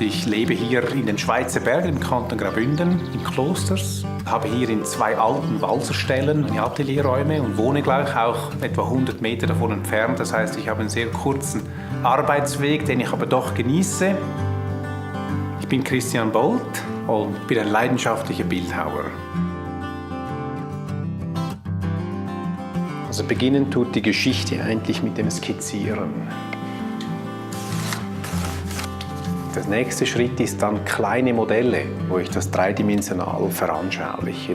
Ich lebe hier in den Schweizer Bergen im Kanton Graubünden in Klosters, habe hier in zwei alten Walzerstellen meine Atelierräume und wohne gleich auch etwa 100 Meter davon entfernt. Das heißt, ich habe einen sehr kurzen Arbeitsweg, den ich aber doch genieße. Ich bin Christian Bolt und bin ein leidenschaftlicher Bildhauer. Also beginnen tut die Geschichte eigentlich mit dem Skizzieren. Der nächste Schritt ist dann kleine Modelle, wo ich das dreidimensional veranschauliche.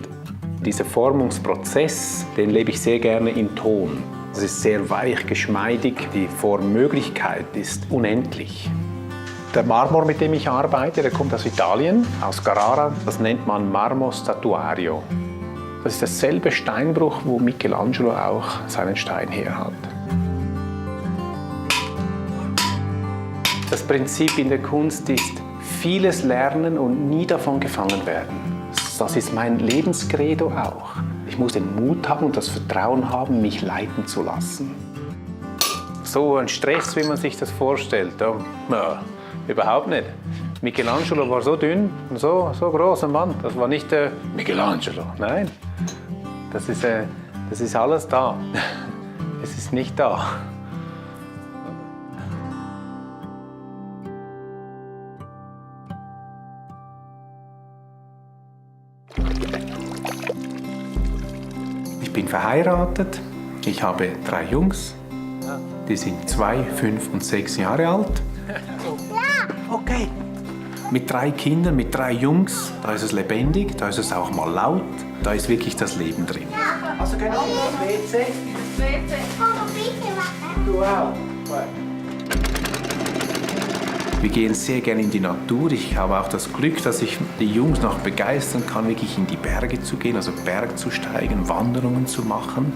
Dieser Formungsprozess, den lebe ich sehr gerne im Ton. Es ist sehr weich, geschmeidig, die Formmöglichkeit ist unendlich. Der Marmor, mit dem ich arbeite, der kommt aus Italien, aus Carrara. Das nennt man Marmo Statuario. Das ist derselbe Steinbruch, wo Michelangelo auch seinen Stein her hat. Das Prinzip in der Kunst ist vieles lernen und nie davon gefangen werden. Das ist mein Lebenskredo auch. Ich muss den Mut haben und das Vertrauen haben, mich leiten zu lassen. So ein Stress, wie man sich das vorstellt, ja, überhaupt nicht. Michelangelo war so dünn und so, so groß ein Mann. Das war nicht der Michelangelo. Nein, das ist, äh, das ist alles da. Es ist nicht da. Ich bin verheiratet. Ich habe drei Jungs. Die sind zwei, fünf und sechs Jahre alt. Okay. Mit drei Kindern, mit drei Jungs, da ist es lebendig, da ist es auch mal laut, da ist wirklich das Leben drin. Also genau, WC. Papa, bitte machen. Du auch. Wir gehen sehr gerne in die Natur. Ich habe auch das Glück, dass ich die Jungs noch begeistern kann, wirklich in die Berge zu gehen, also Berg zu steigen, Wanderungen zu machen.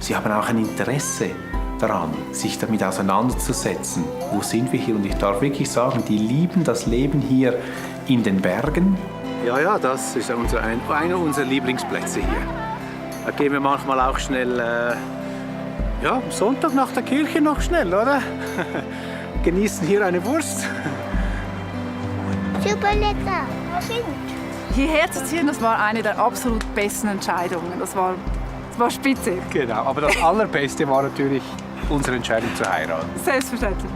Sie haben auch ein Interesse daran, sich damit auseinanderzusetzen. Wo sind wir hier? Und ich darf wirklich sagen, die lieben das Leben hier in den Bergen. Ja, ja, das ist unser, ein, einer unserer Lieblingsplätze hier. Da gehen wir manchmal auch schnell, äh, ja, am Sonntag nach der Kirche noch schnell, oder? Genießen hier eine Wurst. Super lecker. Stimmt. Hierher zu ziehen, das war eine der absolut besten Entscheidungen. Das war, das war spitze. Genau, aber das Allerbeste war natürlich unsere Entscheidung zu heiraten. Selbstverständlich.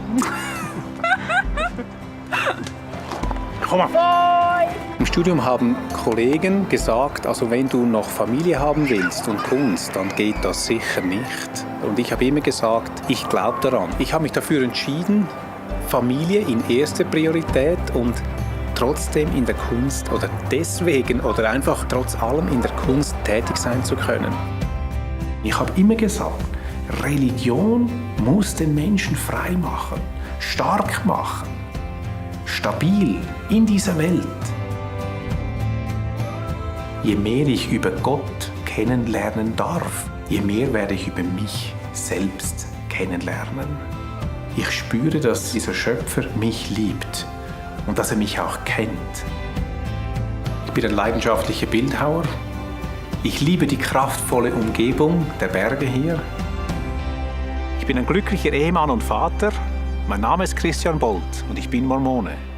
Komm mal. Im Studium haben Kollegen gesagt, also wenn du noch Familie haben willst und Kunst, dann geht das sicher nicht. Und ich habe immer gesagt, ich glaube daran. Ich habe mich dafür entschieden, Familie in erster Priorität und trotzdem in der Kunst oder deswegen oder einfach trotz allem in der Kunst tätig sein zu können. Ich habe immer gesagt, Religion muss den Menschen frei machen, stark machen, stabil in dieser Welt. Je mehr ich über Gott kennenlernen darf, je mehr werde ich über mich selbst kennenlernen. Ich spüre, dass dieser Schöpfer mich liebt und dass er mich auch kennt. Ich bin ein leidenschaftlicher Bildhauer. Ich liebe die kraftvolle Umgebung der Berge hier. Ich bin ein glücklicher Ehemann und Vater. Mein Name ist Christian Bolt und ich bin Mormone.